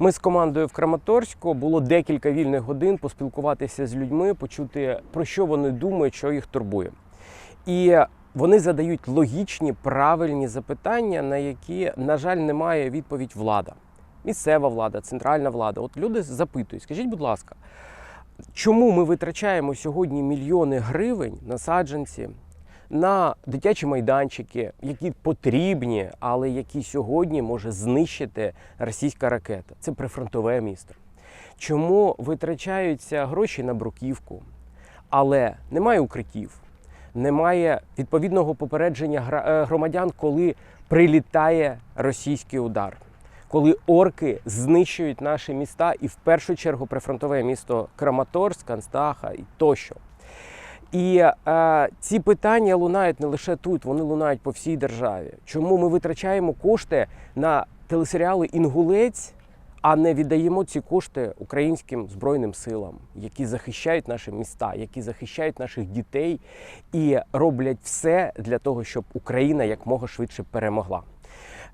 Ми з командою в Краматорську було декілька вільних годин поспілкуватися з людьми, почути про що вони думають, що їх турбує. І вони задають логічні, правильні запитання, на які, на жаль, немає відповідь влада. Місцева влада, центральна влада. От люди запитують, скажіть, будь ласка, чому ми витрачаємо сьогодні мільйони гривень на саджанці, на дитячі майданчики, які потрібні, але які сьогодні може знищити російська ракета? Це прифронтове місто. Чому витрачаються гроші на бруківку, але немає укриттів? немає відповідного попередження е, громадян, коли прилітає російський удар, коли орки знищують наші міста і в першу чергу прифронтове місто Краматорськ, Анстаха і тощо. І е, ці питання лунають не лише тут, вони лунають по всій державі. Чому ми витрачаємо кошти на телесеріали Інгулець, а не віддаємо ці кошти українським збройним силам, які захищають наші міста, які захищають наших дітей і роблять все для того, щоб Україна якмога швидше перемогла.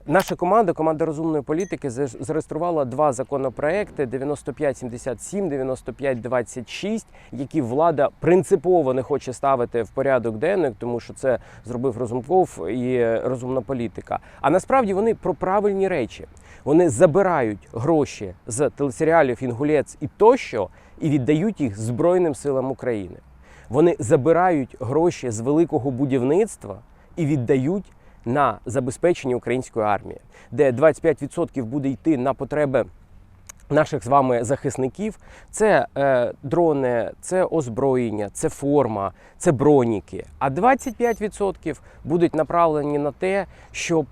Наша команда, команда розумної політики, за- зареєструвала два законопроекти: 9577, 9526, які влада принципово не хоче ставити в порядок денний, тому що це зробив Розумков і розумна політика. А насправді вони про правильні речі. Вони забирають гроші з телесеріалів Інгулець і тощо і віддають їх Збройним силам України. Вони забирають гроші з великого будівництва і віддають на забезпечення української армії, де 25% буде йти на потреби наших з вами захисників. Це е, дрони, це озброєння, це форма, це броніки. А 25% будуть направлені на те, щоб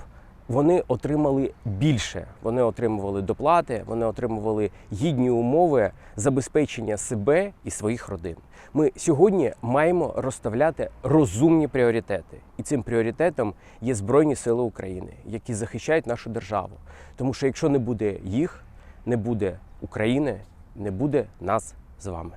вони отримали більше. Вони отримували доплати, вони отримували гідні умови забезпечення себе і своїх родин. Ми сьогодні маємо розставляти розумні пріоритети, і цим пріоритетом є Збройні Сили України, які захищають нашу державу. Тому що якщо не буде їх, не буде України, не буде нас з вами.